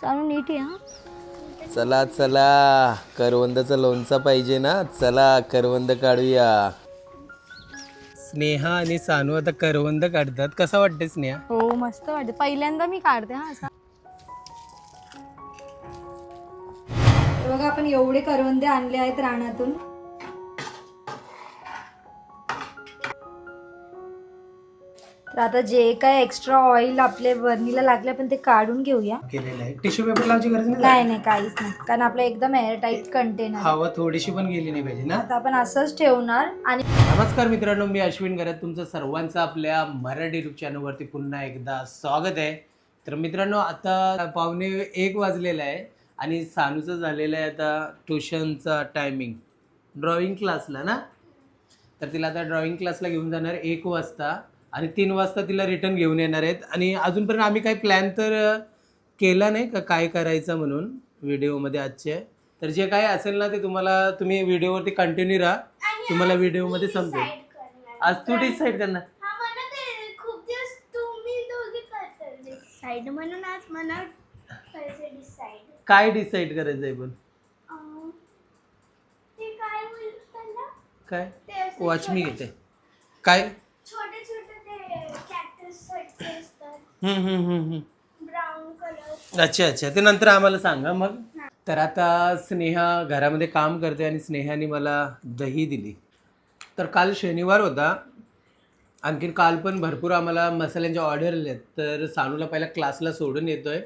चालू नीट आहे हा. चला चला. करवंदाचं लोणचं पाहिजे ना? चला करवंद काढूया. स्नेहा आणि सानू आता करवंद काढतात. कसं वाटते स्नेहा? हो मस्त वाटते पहिल्यांदा मी काढते हा असा. बघा आपण एवढे करवंदे आणले आहेत रानातून. तर आता जे काय एक्स्ट्रा ऑइल आपल्या बर्नीला लागले आपण ते काढून घेऊया. केलेलं आहे. टिश्यू पेपर लावायची गरज नाही नाही नाही काहीच नाही. कारण आपलं एकदम एअरटाईट कंटेनर हवा थोडीशी पण गेली नाही पाहिजे ना? आता आपण असंच ठेवणार आणि नमस्कार मित्रांनो मी अश्विन करत तुमचं सर्वांचं आपल्या मराठी युट्यूब चॅनलवरती पुन्हा एकदा स्वागत आहे. तर मित्रांनो आता पावणे एक वाजलेला आहे आणि सानूचं झालेलं आहे आता ट्युशनचा टायमिंग ड्रॉइंग क्लासला ना? तर तिला आता ड्रॉइंग क्लासला घेऊन जाणार एक वाजता. आणि तीन वाजता तिला रिटर्न घेऊन येणार आहेत. आणि अजूनपर्यंत आम्ही काही प्लॅन तर केला नाही का? काय करायचं म्हणून व्हिडिओमध्ये आजचे. तर जे काय असेल ना ते तुम्हाला तुम्ही व्हिडिओवरती कंटिन्यू राहा. तुम्हाला व्हिडिओमध्ये समजेल. आज तू डिसाईड करणार. म्हणून आज मला काय डिसाईड करायचं आहे पण काय वॉच मी घेते. काय छोटे छोटे ते कॅक्टस सारखे असतात हम्म, हम्म, हम्म, हम्म. Brown colour. अच्छा अच्छा. ते नंतर आम्हाला सांगा मग. तर आता स्नेहा घरामध्ये काम करते आणि स्नेहाने मला दही दिली. तर काल शनिवार होता. आणखीन काल पण भरपूर आम्हाला मसाल्यांच्या ऑर्डर आले तर सानूला पहिला क्लासला सोडून येतोय.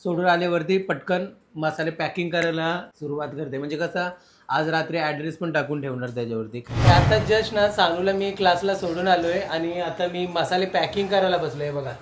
सोडून आल्यावरती पटकन मसाले पॅकिंग करायला सुरुवात करते. म्हणजे कसं आज रात्री ॲड्रेस पण टाकून ठेवणार त्याच्यावरती. तर आता जस्ट ना सानूला मी क्लासला सोडून आलो आहे आणि आता मी मसाले पॅकिंग करायला बसलो आहे बघा.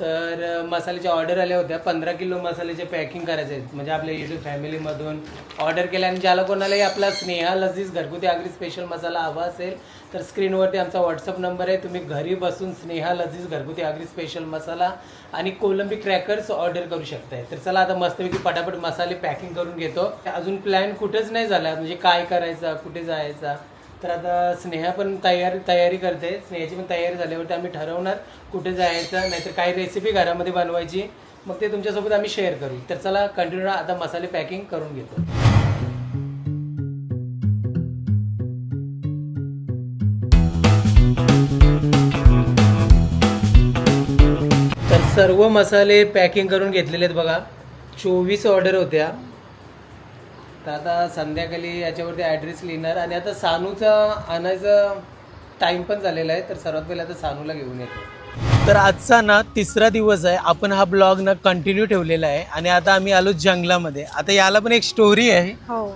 तर मसाल्याच्या ऑर्डर आल्या होत्या. पंधरा किलो मसाल्याचे पॅकिंग करायचे आहेत. म्हणजे आपल्या युट्यूब फॅमिलीमधून ऑर्डर केल्या आणि ज्याला कोणालाही आपला स्नेहा लजीज घरगुती आगरी स्पेशल मसाला हवा असेल तर स्क्रीनवरती आमचा व्हॉट्सअप नंबर आहे. तुम्ही घरी बसून स्नेहा लजीज घरगुती आगरी स्पेशल मसाला आणि कोलंबी क्रॅकर्स ऑर्डर करू शकताय. तर चला आता मस्तपैकी पटापट मसाले पॅकिंग करून घेतो. अजून प्लॅन कुठेच नाही झाला. म्हणजे काय करायचा कुठे जायचा? तर आता स्नेहा पण तयारी तयारी करते. स्नेहाची पण तयारी झाल्यावरती आम्ही ठरवणार कुठे जायचं नाहीतर काही रेसिपी घरामध्ये बनवायची. मग ते तुमच्यासोबत आम्ही शेअर करू. तर चला कंटिन्यू आता मसाले पॅकिंग करून घेतो. तर सर्व मसाले पॅकिंग करून घेतलेले आहेत बघा. चोवीस ऑर्डर होत्या. तर आता संध्याकाळी याच्यावरती ॲड्रेस लिहिणार आणि आता सानूचा आणायचा टाईम पण झालेला आहे तर सर्वात पहिले आता सानूला घेऊन येतो. तर आजचा ना तिसरा दिवस आहे आपण हा ब्लॉग ना कंटिन्यू ठेवलेला आहे आणि आता आम्ही आलो जंगलामध्ये. आता याला पण एक स्टोरी आहे. हो.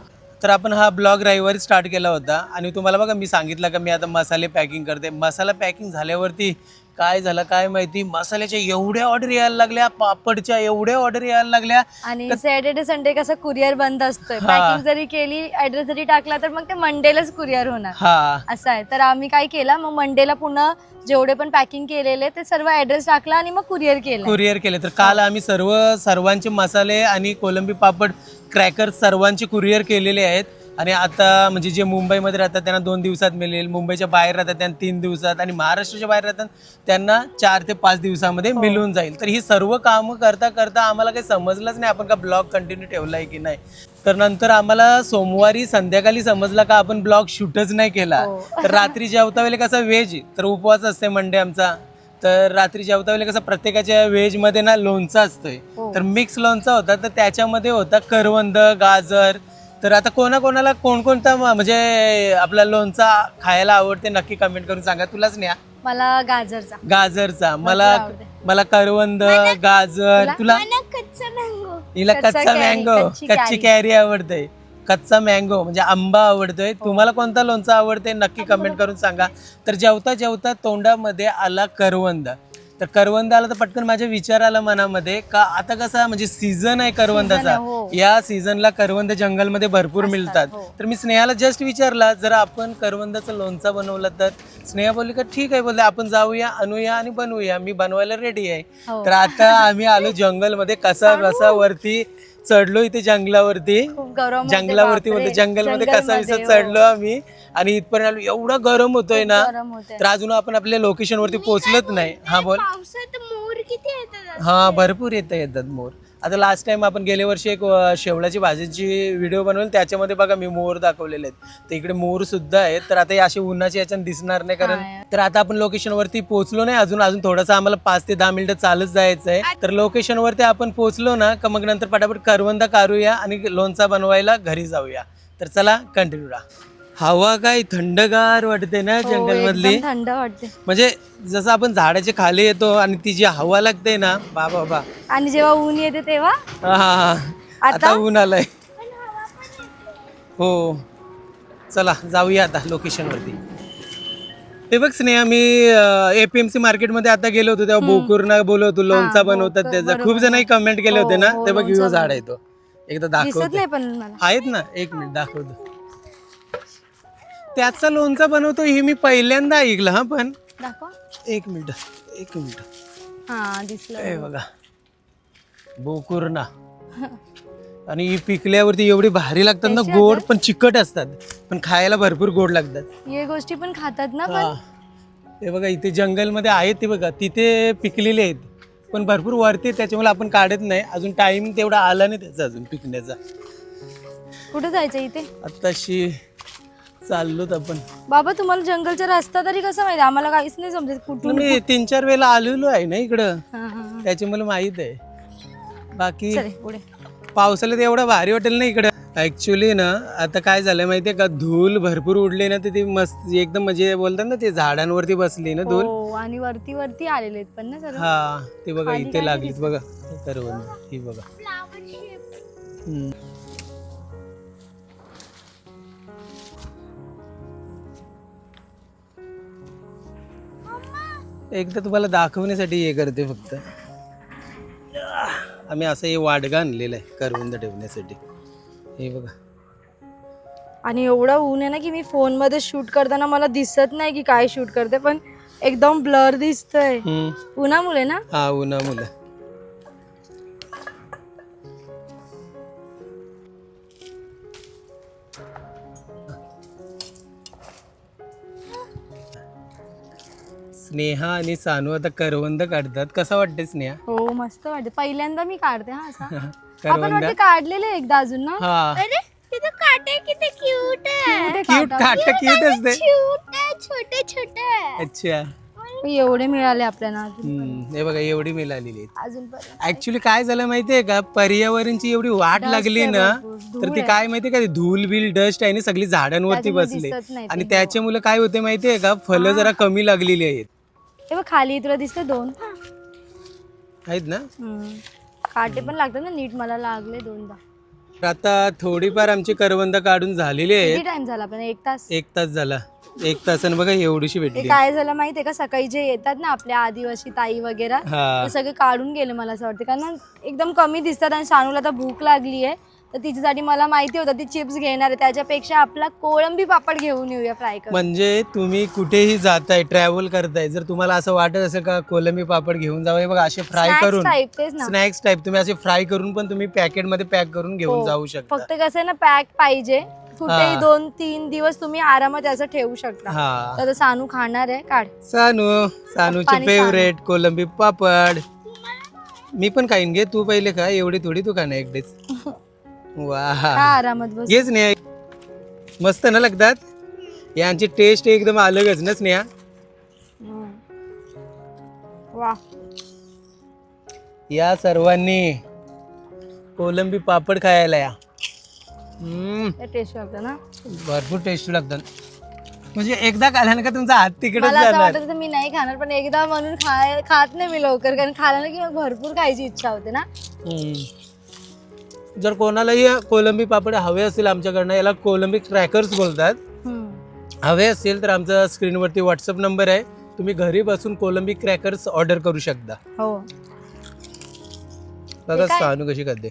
तर आपण हा ब्लॉग रविवारी स्टार्ट केला होता आणि तुम्हाला बघा मी सांगितलं का मी आता मसाले पॅकिंग करते. मसाला पॅकिंग झाल्यावरती काय झालं काय माहिती? मसाल्याच्या एवढ्या ऑर्डर यायला लागल्या पापडच्या एवढ्या ऑर्डर यायला लागल्या. आणि सॅटर्डे संडे कसं कुरिअर बंद असतोय. हा. पॅकिंग जरी केली ऍड्रेस जरी टाकला तर मग ते मंडेलाच कुरिअर होणार. हा. असं आहे. तर आम्ही काय केलं मग मंडेला पुन्हा जेवढे पण पॅकिंग केलेले ते सर्व ऍड्रेस टाकला आणि मग कुरिअर केलं. कुरिअर केले. तर काल आम्ही सर्व सर्वांचे मसाले आणि कोलंबी पापड क्रॅकर सर्वांचे कुरिअर केलेले आहेत. आणि आता म्हणजे जे मुंबईमध्ये राहतात त्यांना दोन दिवसात मिळेल. मुंबईच्या बाहेर राहतात त्यांना तीन दिवसात. आणि महाराष्ट्राच्या बाहेर राहतात त्यांना चार ते पाच दिवसामध्ये मिळून जाईल. तर ही सर्व कामं करता करता आम्हाला काही समजलंच नाही आपण का ब्लॉग कंटिन्यू ठेवला आहे की नाही? तर नंतर आम्हाला सोमवारी संध्याकाळी समजलं का आपण ब्लॉग शूटच नाही केला. हो. तर रात्री जेवता वेळेला कसा व्हेज तर उपवास असते मंडे आमचा. तर रात्री जेवता वेळेला कसं प्रत्येकाच्या व्हेजमध्ये ना लोणचं असतंय. हो. तर मिक्स लोणचा होता तर त्याच्यामध्ये होता करवंद गाजर तर आता कोणाकोणाला कोणकोणता म- म्हणजे आपला लोणचा खायला आवडते नक्की कमेंट करून सांगा. तुलाच न्या. मला गाजरचा. गाजरचा. मला आवडते. मला करवंद गाजर. तुला? कच्चा मँगो हिला कच्चा कच्चा कॅरी, मँगो कच्ची कच्ची कॅरी. कॅरी आवडते. कच्चा मँगो म्हणजे आंबा आवडतोय. तुम्हाला कोणता लोणचा आवडते? नक्की कमेंट करून सांगा. तर जेवता जेवता तोंडामध्ये आला करवंद. तर करवंद आला तर पटकन माझ्या विचार आला मनामध्ये का आता कसा म्हणजे सीझन आहे करवंदाचा आहे, हो. या सीझनला करवंद जंगलमध्ये भरपूर मिळतात हो. तर मी स्नेहाला जस्ट विचारला जर आपण करवंदाचं लोणचा बनवलं तर स्नेहा बोलली का ठीक आहे बोलले आपण जाऊया आणूया आणि बनवूया मी बनवायला रेडी आहे हो. तर आता आम्ही आलो जंगलमध्ये कसा कसा वरती चढलो इथे जंगलावरती खूप जंगलावरती. बोलतो जंगलमध्ये कसा जंगलमध्ये, विसा हो. चढलो आम्ही आणि इथपर्यंत आलो एवढं गरम होतोय ना गरम तर अजून आपण आपल्या लोकेशन वरती पोहोचलोच नाही. हा बोल. पावसात मोर किती येतात हा भरपूर येतं येतात मोर. आता लास्ट टाइम आपण गेल्या वर्षी एक अं, शेवळाची भाजीची व्हिडिओ बनवली त्याच्यामध्ये बघा मी मोर दाखवलेले आहेत. तर इकडे मोर सुद्धा आहेत. तर आता हे असे उन्हाचे याच्यात दिसणार नाही कारण हा. तर आता आपण लोकेशन वरती पोहोचलो नाही अजून अजून थोडंसं आम्हाला पाच ते दहा मिनिटं चालत जायचं आहे तर लोकेशन वरती आपण पोहोचलो ना का मग नंतर पटापट करवंदा काढूया आणि लोणचा बनवायला घरी जाऊया. तर चला कंटिन्यू राहा. हवा काय थंडगार वाटते ना हो, जंगल मधली थंड वाटते. म्हणजे जसं आपण झाडाच्या खाली येतो आणि ती जी हवा लागते ना बाबा बाबा. आणि जेव्हा ऊन येते तेव्हा? हा, हा, हा. आता? ऊन आलंय. हो. चला जाऊया आता लोकेशन वरती. ते बघ स्नेहा मी एपीएमसी मार्केटमध्ये आता गेलो होतो तेव्हा बोकुरना होतो लोणचा बनवतात बोकर, त्याचा खूप बरोबर. जणांनी कमेंट केले होते ना हो, हो, ते बघ लोणचं यो झाड आहे तो. एकदा दिसत दाखवते. नाही पण मला. आहेत ना? एक मिनिट दाखवतो. त्याचा लोणचा बनवतो हे मी पहिल्यांदा ऐकलं हा पण दाखव. एक मिनिट एक मिनिट. हा दिसलं. हे बघा. बोकुर्णा. आणि ही पिकल्यावरती एवढी भारी लागतात ना गोड पण चिकट असतात. पण खायला भरपूर गोड लागतात. हे गोष्टी पण खातात ना हा. ते बघा इथे जंगलमध्ये आहेत ते बघा. तिथे पिकलेले आहेत. पण भरपूर वरती आहेत, त्याच्यामुळे आपण काढत नाही. अजून टाइम तेवढा आला नाही त्याचा अजून पिकण्याचा. कुठे जायचं इथे? आत्ताशी चाललोत आपण. बाबा तुम्हाला जंगलचा रस्ता तरी कसं माहिती? आम्हाला काहीच नाही समजत कुठून मी तीन चार वेळेला आलेलो आहे ना इकडं. हा, हा, हा. त्याच्यामुळे माहीत आहे. बाकी चले पुढे. पावसाळ्यात एवढं भारी वाटेल ना इकडं. ऍक्च्युली ना आता काय झालं माहितीये का? धूल भरपूर उडली ना तर ती मस्त एकदम म्हणजे बोलतात ना ते झाडांवरती बसली ना धूल. हो आणि वरती वरती आलेले आहेत पण ना सगळं हा ते बघा इथे लागलीच बघा. करवंद ही बघा. हम्म. एकदा तुम्हाला दाखवण्यासाठी हे करते फक्त. आम्ही असं हे वाडगा आणलेलं आहे करवंद ठेवण्यासाठी. हे बघा. आणि एवढं ऊन आहे ना की मी फोनमध्ये शूट करताना मला दिसत नाही की काय शूट करते पण एकदम ब्लर दिसतंय. हम्म. उन्हामुळे ना? हा उन्हा स्नेहा आणि सानू आता करवंद काढतात. कसा वाटते स्नेहा? हो मस्त वाटते पहिल्यांदा मी काढते हा असा. आपण करवंद? वाटते काढलेले एकदा अजून ना? हा. अरे तिथे काटे किती क्यूट आहे? काटा. क्यूट असते. क्यूट आहे छोटे छोटे अच्छा. एवढे मिळाले आपल्याला अजून हम्म, हे बघा एवढी मिळालेली आहेत. अजून पर्यंत ऍक्च्युली काय झालं माहितीये का? पर्यावरणची एवढी वाट Dust लागली आहे ना भरपूर, धूळ तर ती आहे. काय माहितीये का? ती धूल बिल डस्ट आहे ना सगळी झाडांवरती त्याच्यामुळे बसले. दिसत नाही ते, आणि. त्याच्यामुळे काय होते माहितीये का? फळं जरा कमी लागलेली आहेत. हे बघ खाली तुला दिसते दोन. आहेत ना? हम्म. काटे पण लागतात ना नीट मला लागले दोनदा. तर आता थोडीफार आमची करवंद काढून झालेली किती आहेत टाइम झाला पण? एक तास. एक तास झाला. एक तासानं बघा एवढीशी ते भेटली. काय झालं माहितीये का? सकाळी जे येतात ना आपल्या आदिवासी ताई वगैरे हा. ते सगळे काढून गेले मला असं वाटतं. कारण ना एकदम कमी दिसतात आणि सानूला आता भूक लागली आहे तर तिच्यासाठी मला माहिती होतं ती चिप्स घेणार आहे. त्याच्यापेक्षा आपला कोळंबी पापड घेऊन येऊया फ्राय करून. म्हणजे तुम्ही कुठेही जाताय ट्रॅव्हल करताय जर तुम्हाला असं वाटत असेल का कोलंबी पापड घेऊन जावं हे बघा असे फ्राय करून टाईप तेच ना. स्नॅक्स टाईप तुम्ही असे फ्राय करून पण तुम्ही पॅकेटमध्ये पॅक करून घेऊन हो. जाऊ शकता. फक्त कसं आहे ना पॅक पाहिजे. कुठेही हा. दोन तीन दिवस तुम्ही आरामात असं ठेवू शकता. हा. तर सानू खाणार आहे काढ. सानू सानूचे पप्पानी फेवरेट कोलंबी पापड. मी पण खाईन घे तू पहिले खा एवढी थोडी तू खाणार एकटेच. वा. का आरामात बस? घेच स्नेहा मस्त ना लागतात? यांची टेस्ट एकदम अलगच ना स्नेहा? हम्म. वा. या सर्वांनी कोलंबी पापड खायला या. हम्म, टेस्ट लागतं ना? भरपूर टेस्ट लागतात. म्हणजे एकदा खाल्यानं का तुमचा हात तिकडेच मला असं जाणार? वाटत होतं मी नाही खाणार पण एकदा म्हणून खाय खात नाही मी लवकर कारण खायला की मग भरपूर खायची इच्छा होते ना? हम्म. जर कोणालाही कोलंबी पापड हवे असतील आमच्याकडनं याला कोलंबी क्रॅकर्स बोलतात. हवे असतील तर आमचा स्क्रीनवरती व्हॉट्सअप नंबर आहे. तुम्ही घरी बसून कोलंबी क्रॅकर्स ऑर्डर करू शकता. हो. बघा काय? सानू कशी करते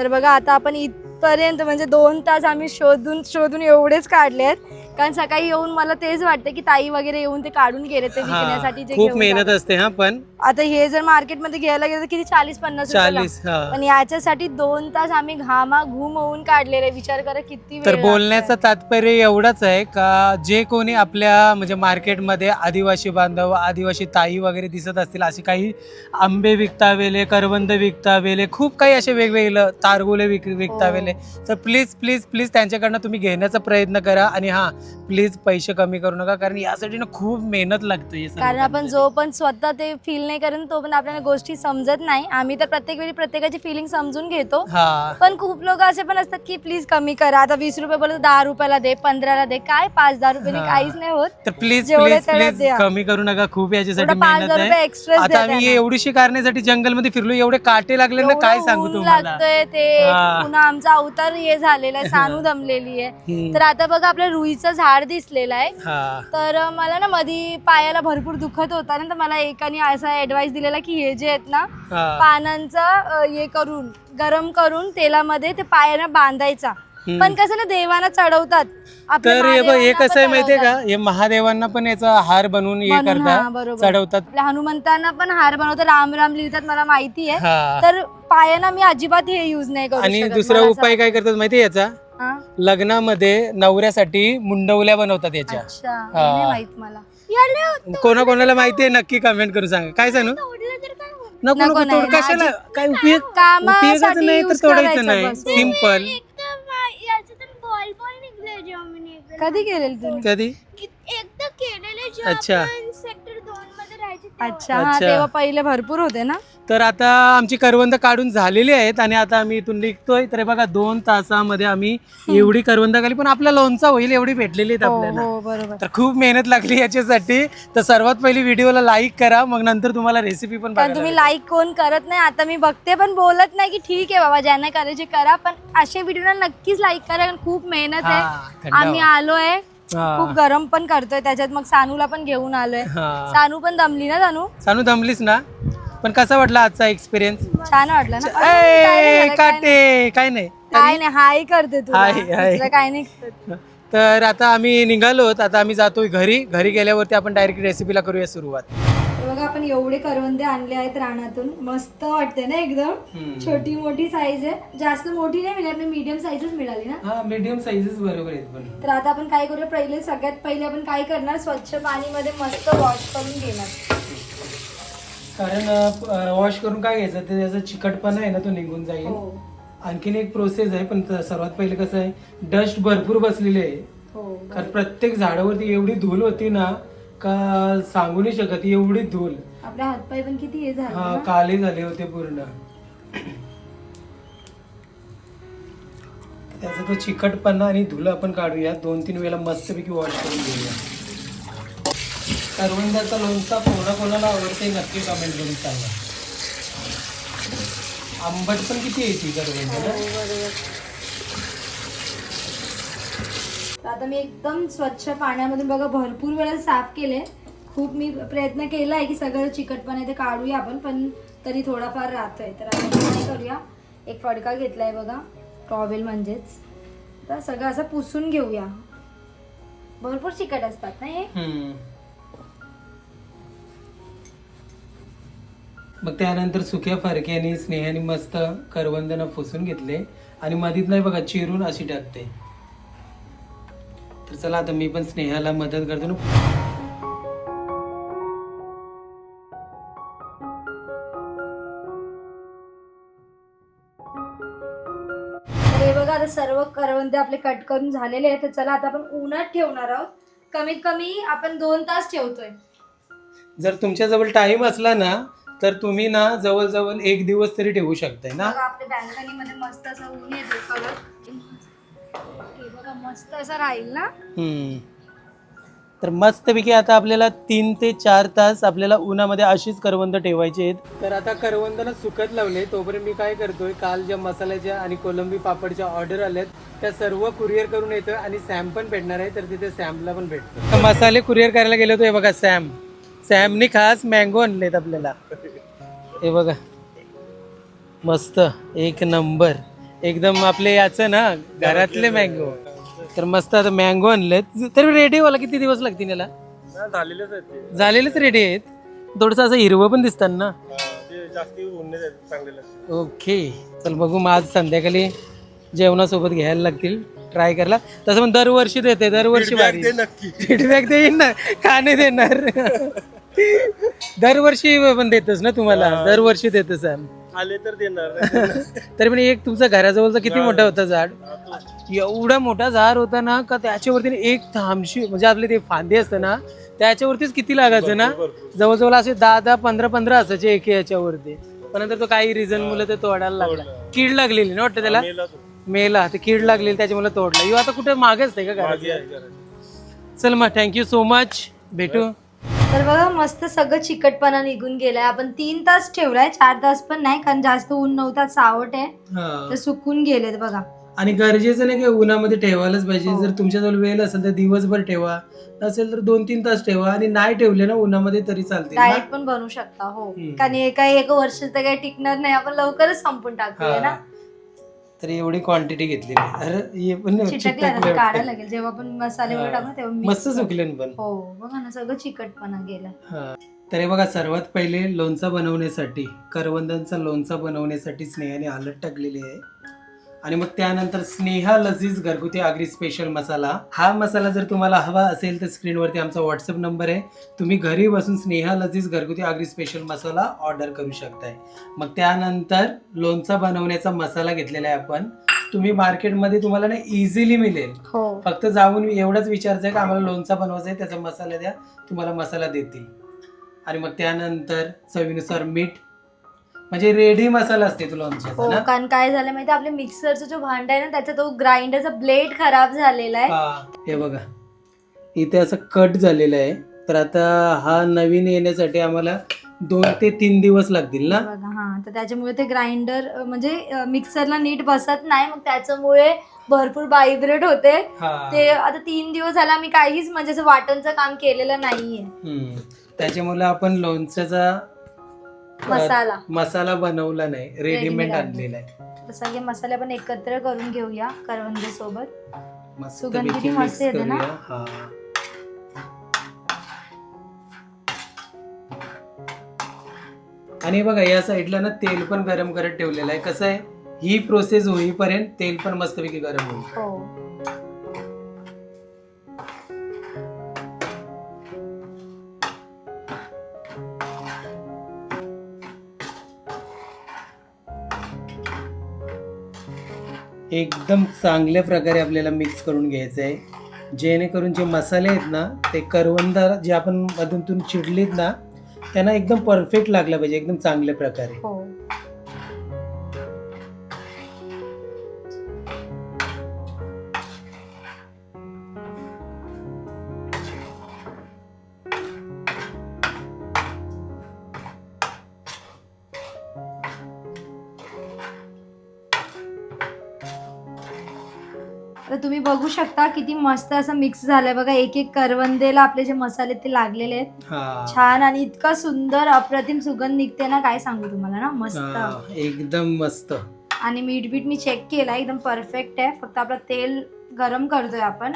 तर बघा आता आपण इथपर्यंत म्हणजे दोन तास आम्ही शोधून शोधून एवढेच काढले आहेत कारण सकाळी येऊन मला तेच वाटतं की ताई वगैरे येऊन ते काढून गेले ते हा, विकण्यासाठी जे खूप घेऊन मेहनत. असते हा पण आता हे जर मार्केटमध्ये घ्यायला गेलं तर किती चाळीस पन्नास चाळीस हा पण याच्यासाठी दोन तास आम्ही घामा घुम होऊन काढलेले विचार करा किती वेळ तर लागतोय. बोलण्याचं तात्पर्य एवढंच आहे का जे कोणी आपल्या म्हणजे मार्केटमध्ये आदिवासी बांधव आदिवासी ताई वगैरे दिसत असतील असे काही आंबे विकता वेले करवंद विकता वेले खूप काही असे वेगवेगळे तारगुले विक विकता हो. वेले तर प्लीज प्लीज प्लीज त्यांच्याकडनं तुम्ही घेण्याचा प्रयत्न करा आणि हां प्लीज पैसे कमी करू नका कारण यासाठी ना खूप मेहनत लागते हे सर्व कारण आपण करण्यासाठी. जो पण स्वतः ते फील नाही करत तो पण आपल्याला गोष्टी समजत नाही. आम्ही तर प्रत्येक वेळी प्रत्येकाची फिलिंग समजून घेतो. हा. पण खूप लोक असे पण असतात की प्लीज कमी करा. आता वीस रुपये बोलतो दहा रुपयाला दे पंधराला दे. काय पाच दहा रुपयाने हा. काहीच नाही होत. तर प्लीज जेवढे प्लीज तेवढे प्लीज द्या. कमी करू नका. खूप याच्यासाठी थोडं पाच मेहनत हजार रुपये आहे एक्स्ट्रा आता आम्ही एवढीशी कारण्यासाठी जंगलमध्ये फिरलो. एवढे काटे लागले ना काय सांगू तुम्हाला? लागतोय ते. हा. पुन्हा आमचा अवतार हे झालेला आहे. सानू दमलेली आहे. हम्म. तर आता बघा आपल्या रुईचं झाड दिसलेलं आहे. हा. तर मला ना मधी पायाला भरपूर दुखत होता ना तर मला एकाने असा ऍडवाइस दिलेला की हे जे आहेत ना पानांचा हे करून गरम करून तेलामध्ये ते पायांना बांधायचा. पण कसं ना देवाना चढवतात. तर हे कसं आहे माहितीये का. हे महादेवांना पण याचा हार बनवून हे करतात. चढवतात. हनुमंतांना पण हार बनवतात राम राम लिहितात मला माहिती आहे. तर पायांना मी अजिबात हे युज नाही करू आणि. दुसरा उपाय काय करतात माहितीये याचा? लग्नामध्ये नवऱ्यासाठी मुंडवल्या बनवतात याच्या. माहीत मला. कोणा कोणाला माहितीये नक्की कमेंट करून सांगा काय सांगू? नको नको तोड कशाला काय उपयोग कामासाठी उपयोगाचं नाही तर तोडायचं नाही. सिंपल. कधी केलेली तुम्ही कधी अच्छा. आपण सेक्टर दोन मध्ये राहायचे तेव्हा. अच्छा अच्छा. तेव्हा पहिले भरपूर होते ना तर आता आमची करवंद काढून झालेली आहेत आणि आता आम्ही इथून निघतोय. तर हे बघा दोन तासामध्ये आम्ही एवढी करवंद खाली पण आपला लोणचा होईल एवढी भेटलेली आहेत हो आपल्याला. हो बरोबर. तर खूप मेहनत लागली याच्यासाठी. तर सर्वात पहिली व्हिडिओला लाईक करा मग नंतर तुम्हाला रेसिपी पण कारण तुम्ही. लाईक कोण करत नाही आता मी बघते पण बोलत नाही की ठीक आहे बाबा ज्यांना करायचे करा. पण असे व्हिडिओला नक्कीच लाईक करा कारण खूप मेहनत आहे. आम्ही. आलोय. हा. खूप गरम पण करतोय त्याच्यात. मग सानूला पण घेऊन आलोय. हा. सानू पण दमली ना सानू? सानू दमलीस ना? पण कसा वाटला आजचा एक्सपिरियन्स छान वाटलं ना. काय नाही झालं, काय नाही. काटे काय नाही? काय नाही हाय करते हाय, काय नाही करत. तर आता आम्ही निघालोत आता आम्ही जातोय घरी. घरी गेल्यावरती आपण डायरेक्ट रेसिपीला करूया सुरुवात. बघा आपण एवढे करवंदे आणले आहेत रानातून. मस्त वाटते ना एकदम. छोटी मोठी साईज आहे. जास्त मोठी नाही मिळाली मीडियम साईजच मिळाली ना. हा मीडियम साईजेस बरोबर आहेत पण. तर आता आपण काय करूया पहिले सगळ्यात पहिले आपण काय करणार? स्वच्छ पाणीमध्ये मस्त वॉश करून घेणार. कारण वॉश करून काय घ्यायचं? ते त्याचा चिकटपणा आहे ना तो निघून जाईल. हो. आणखीन एक प्रोसेस आहे पण त- सर्वात पहिले कसं आहे डस्ट भरपूर बसलेली आहे. हो कारण प्रत्येक झाडावरती एवढी धूल होती ना का सांगू नाही शकत एवढी धूल. आपल्या हातपाय पण किती हे झाले हा ना? काळे झाले होते पूर्ण. त्याचा तो चिकटपणा आणि धूल आपण काढूया दोन तीन वेळेला मस्तपैकी वॉश करून घेऊया. करवंदाचा लोणचा कोणा कोणाला आवडते नक्की कमेंट करून सांगा. आंबट पण किती येते करवंद हो, आता मी एकदम स्वच्छ पाण्यामधून बघा भरपूर वेळा साफ केले. खूप मी प्रयत्न केला आहे की सगळं चिकटपणा आहे ते काढूया आपण पण तरी थोडाफार राहतोय तर आपण काय करूया? एक फडका घेतलाय बघा टॉवेल म्हणजेच. तर सगळं असं पुसून घेऊया. भरपूर चिकट असतात ना हे? मग त्यानंतर सुक्या फरक्याने स्नेहाने मस्त करवंदनं फुसून घेतले आणि मधीत नाही बघा चिरून अशी टाकते. तर चला आता मी पण स्नेहाला मदत करतो ना. हे बघा आता सर्व करवंदे आपले कट करून झालेले आहेत. तर चला आता आपण उन्हात ठेवणार आहोत. कमीत कमी आपण दोन तास ठेवतोय. जर तुमच्याजवळ टाइम असला ना तर तुम्ही ना जवळजवळ एक दिवस तरी ठेवू शकताय ना? बघा आपल्या बॅल्कनी मध्ये मस्त असं ऊन येते कलर हे बघा मस्त असं राहील ना? हम्म. तर मस्तपैकी आता आपल्याला तीन ते चार तास आपल्याला उन्हामध्ये अशीच करवंद ठेवायची आहेत. तर आता करवंदाला सुकत लावले तोपर्यंत मी काय करतोय काल ज्या मसाल्याच्या आणि कोलंबी पापडच्या ऑर्डर आल्यात त्या सर्व कुरिअर करून येतोय आणि सॅम पण भेटणार आहे तर तिथे सॅमला पण भेटतो मसाले कुरिअर करायला गेलो होतो हे बघा सॅम. सॅमनी खास मँगो आणलेत आपल्याला. हे बघा. मस्त. एक नंबर एकदम आपले याचं ना घरातले मँगो तर मस्त आता मँगो आणलेत. तर रेडी व्हायला किती दिवस लागतील याला? झालेलेच आहेत ते. झालेलेच रेडी आहेत. थोडस असं हिरवं पण दिसतात ना. हा, ते जास्ती उन्हे चांगलेले ओके. चल बघू मग आज संध्याकाळी जेवणासोबत घ्यायला लागतील. ट्राय करायला. तसं पण दरवर्षी देते दरवर्षी भारी ते नक्की. फीडबॅक देईन ना. नाही देणार. दरवर्षी पण देतच ना तुम्हाला? दरवर्षी देतं सॅम आले तर देणार. तरी पण एक तुमचा घराजवळचा किती मोठा होता झाड? एवढा मोठा झाड होता ना का त्याच्यावरती एक थांबशी म्हणजे आपले ते फांदे असतं ना त्याच्यावरतीच किती लागायचं ना? जवळजवळ असे दहा दहा पंधरा पंधरा असायचे एक याच्यावरती. पण नंतर तो काही रिझन मुलं ते तोडायला लागला. कीड लागलेली ना वाटतं त्याला? मेला तो. मेला. कीड लागलेली त्याच्यामुळे तोडला. यू आता कुठे मागे असते का आहे घराच्या. चल मग थँक्यू सो मच भेटू. तर बघा मस्त सगळं चिकटपणा निघून गेलाय. आपण तीन तास ठेवलाय चार तास पण नाही कारण जास्त ऊन नव्हता सावट आहे. तर सुकून गेलेत बघा. आणि गरजेचं नाही की उन्हामध्ये ठेवायलाच पाहिजे. हो. जर तुमच्याजवळ वेळ असेल तर दिवसभर ठेवा. नसेल तर दोन तीन तास ठेवा. आणि नाही ठेवले ना उन्हामध्ये तरी चालते डाएट पण बनवू शकता हो. हम्म. कारण हे काही एक वर्ष तर काही टिकणार नाही. आपण लवकरच संपून टाकूया ना? तर एवढी क्वांटिटी घेतलेली आहे. अरे हे पण चिटकलं चिटकले आता वाटतं. काढायला लागेल जेव्हा आपण मसाले वगैरे टाकू ना तेव्हा mix मस्त करू. पण हो बघा ना सगळं चिकटपणा गेला हा. तर हे बघा सर्वात पहिले लोणचा बनवण्यासाठी करवंदांचा लोणचा बनवण्यासाठी स्नेहाने हलत टाकलेली आहे आणि मग त्यानंतर स्नेहा लजीज घरगुती आगरी स्पेशल मसाला. हा मसाला जर तुम्हाला हवा असेल तर स्क्रीनवरती आमचा व्हॉट्सअप नंबर आहे. तुम्ही घरी बसून स्नेहा लजीज घरगुती आगरी स्पेशल मसाला ऑर्डर करू शकताय. मग त्यानंतर लोणचा बनवण्याचा मसाला घेतलेला आहे आपण. तुम्ही मार्केटमध्ये तुम्हाला ना इझिली मिळेल. हो. फक्त जाऊन एवढंच विचारायचं आहे की आम्हाला लोणचा बनवायचा आहे त्याचा मसाला द्या तुम्हाला मसाला देतील. आणि मग त्यानंतर चवीनुसार मीठ म्हणजे रेडी मसाला असते तो हो लोणच्याचा कारण काय झालं माहिती आपल्या मिक्सरचा जो भांडा आहे ना त्याचा तो ग्राइंडरचा ब्लेड खराब झालेला आहे. हा, हे बघा. इथे असं कट झालेलं आहे. तर आता हा नवीन येण्यासाठी आम्हाला दोन ते तीन दिवस लागतील ना? बघा हा. तर त्याच्यामुळे ते ग्राइंडर म्हणजे मिक्सरला नीट बसत नाही. मग त्याच्यामुळे भरपूर वायब्रेट होते. हा. ते आता तीन दिवस झाला मी काहीच म्हणजे असं वाटणचं काम केलेलं नाहीये. हम्म. त्याच्यामुळे आपण लोणच्याचा मसाला. मसाला बनवला नाही रेडीमेड आणलेला आहे. तर सगळे मसाले आपण एकत्र करून घेऊया करवंदी सोबत सुगंधी मस्त येते ना? करूया. हा. आणि बघा या साईडला ना तेल पण गरम करत ठेवलेलं आहे. कसं आहे? ही प्रोसेस होईपर्यंत तेल पण मस्तपैकी गरम होईल. हो. एकदम चांगल्या प्रकारे आपल्याला मिक्स करून घ्यायचं आहे जेणेकरून जे मसाले आहेत ना ते करवंदा जे आपण मधून चिडलीत ना त्यांना एकदम परफेक्ट लागला पाहिजे एकदम चांगल्या प्रकारे. हो. तर तुम्ही बघू शकता किती मस्त असं मिक्स झालंय. बघा एक एक करवंदेला आपले जे मसाले ते लागलेले आहेत. हा. छान आणि इतका सुंदर अप्रतिम सुगंध निघते ना काय सांगू तुम्हाला ना? मस्त. हा, एकदम मस्त. आणि मीठ बीठ मी चेक केला एकदम परफेक्ट आहे. फक्त आपलं तेल गरम करतोय आपण.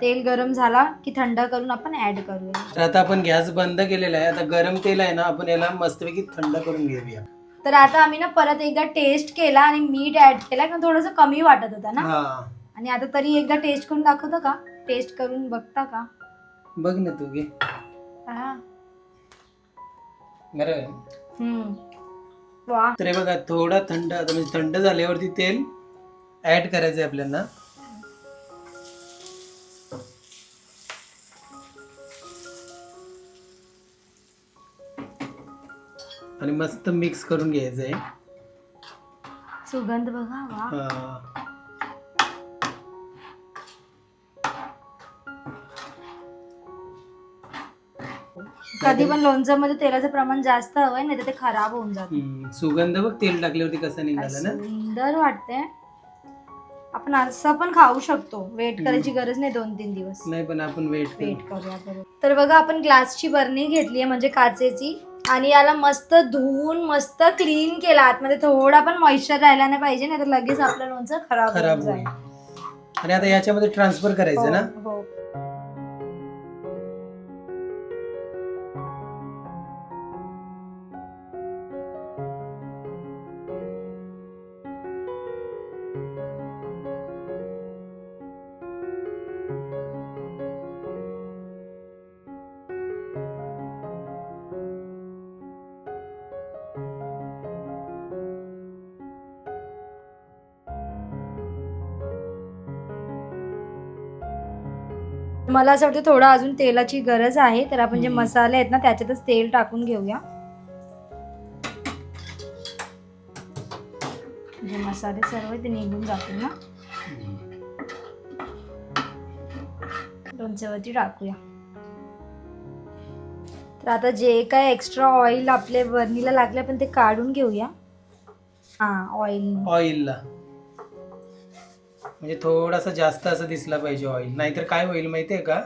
तेल गरम झाला की थंड करून आपण ऍड करूया. तर आता आपण गॅस बंद केलेला आहे. आता गरम तेल आहे ना आपण याला मस्तपैकी थंड करून घेऊया. तर आता आम्ही ना परत एकदा टेस्ट केला आणि मीठ ऍड केला कारण थोडस कमी वाटत होता ना? हा. आणि आता तरी एकदा टेस्ट करून दाखवतो का? टेस्ट करून बघता का? बघ ना तू घे. हा. बरं. हम्म. वा. तर हे बघा थोडा थंड आता म्हणजे थंड झाल्यावरती तेल ऍड करायचं आहे आपल्याला. आणि मस्त मिक्स करून घ्यायचं आहे सुगंध बघा वा. हा. कधी पण लोणचं मध्ये तेलाचं प्रमाण जास्त हवंय नाही तर ते खराब होऊन जात. हम्म, सुगंध बघ तेल टाकल्यावरती कसा निघाला ना? सुंदर वाटते आपण असं पण खाऊ शकतो. वेट करायची गरज नाही दोन तीन दिवस. नाही पण आपण वेट वेट करूया बरोबर. तर बघा आपण ग्लासची बरणी घेतली आहे म्हणजे काचेची आणि याला मस्त धुवून मस्त क्लीन केला. आतमध्ये थोडा पण मॉइश्चर राहिला नाही पाहिजे नाही तर लगेच आपलं लोणचं खराब खराब होईल. जाईल. आणि आता याच्यामध्ये ट्रान्सफर करायचं ना? हो, हो. मला असं वाटतं थोडं अजून तेलाची गरज आहे तर आपण जे. मसाले आहेत ना त्याच्यातच तेल टाकून घेऊया. जे मसाले सर्व ते निघून जातील ना. लोणच्यावरती टाकूया. तर आता जे काय एक्स्ट्रा ऑइल आपल्या बर्नीला लागले आपण ते काढून घेऊया. हा ऑइल ऑइलला म्हणजे थोडासा जास्त असं दिसला पाहिजे ऑइल नाहीतर काय होईल माहितीये का?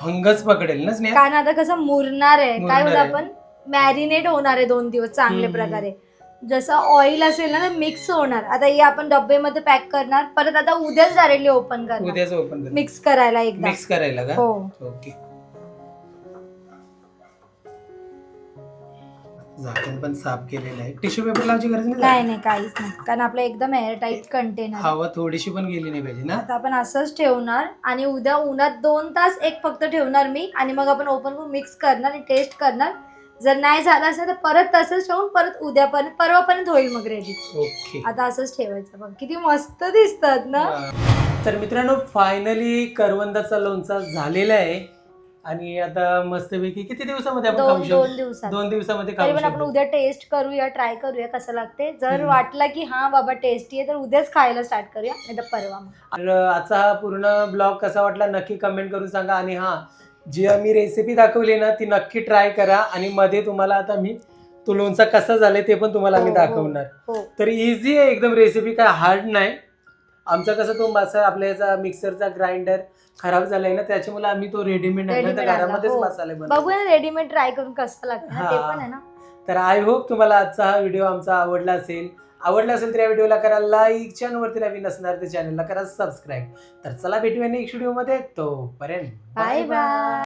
फंगस पकडेल ना स्नेहा? कारण आता कसं मुरणार आहे. काय मुरणार होतं आहे. आपण? मॅरिनेट होणार आहे दोन दिवस चांगल्या हम्म. प्रकारे. जसं ऑइल असेल ना मिक्स होणार. आता हे आपण डब्बेमध्ये पॅक करणार. परत आता उद्याच डायरेक्टली ओपन करणार. उद्याच ओपन मिक्स करायला एकदा. मिक्स करायला का? हो. ओके झाकण पण साफ केलेलं आहे. टिश्यू पेपर लावायची गरज नाही नाही नाही काहीच नाही. कारण आपलं एकदम एअरटाईट कंटेनर हवा थोडीशी पण गेली नाही पाहिजे ना? आता आपण असंच ठेवणार आणि उद्या उन्हात दोन तास एक फक्त ठेवणार मी आणि मग आपण ओपन करून मिक्स करणार आणि टेस्ट करणार. जर नाही झालं असेल तर परत तसंच ठेवून परत उद्यापर्यंत परवापर्यंत होईल मग रेडी ओके. आता असंच ठेवायचं बघ. किती मस्त दिसतात ना? तर मित्रांनो फायनली करवंदाचा लोणचा झालेला आहे. आणि आता मस्तपैकी किती दिवसामध्ये आपण खाऊ दोन शकतो दिवसात. दोन दिवसामध्ये तरी खाऊ पण आपण शकतो. उद्या टेस्ट करूया ट्राय करूया कसं लागते जर हम्म. वाटलं की हा बाबा टेस्टी आहे तर उद्याच खायला स्टार्ट करूया नाही तर परवा मग. तर आजचा हा पूर्ण ब्लॉग कसा वाटला नक्की कमेंट करून सांगा. आणि हा जी आम्ही रेसिपी दाखवली ना ती नक्की ट्राय करा. आणि मध्ये तुम्हाला आता मी तो लोणचा कसा झालाय ते पण तुम्हाला आम्ही हो, हो. दाखवणार. हो. तर इझी आहे एकदम रेसिपी काय हार्ड नाही. आमचा कसं तो मसाला आपल्या याचा मिक्सरचा ग्राइंडर खराब झालाय ना त्याच्यामुळे आम्ही तो रेडीमेड आणला तर Readymade आणला, घरामध्येच हो. मसाले बनवतो. बघूया ना रेडीमेड ट्राय करून कसं लागतं ना ते हा. पण आहे ना. तर आय होप तुम्हाला आजचा हा व्हिडिओ आमचा आवडला असेल. आवडला असेल तर या व्हिडिओला करा लाईक चॅनलवरती नवीन असणार तर चॅनलला करा सबस्क्राईब तर चला भेटूया नेक्स्ट व्हिडिओमध्ये तोपर्यंत बाय बाय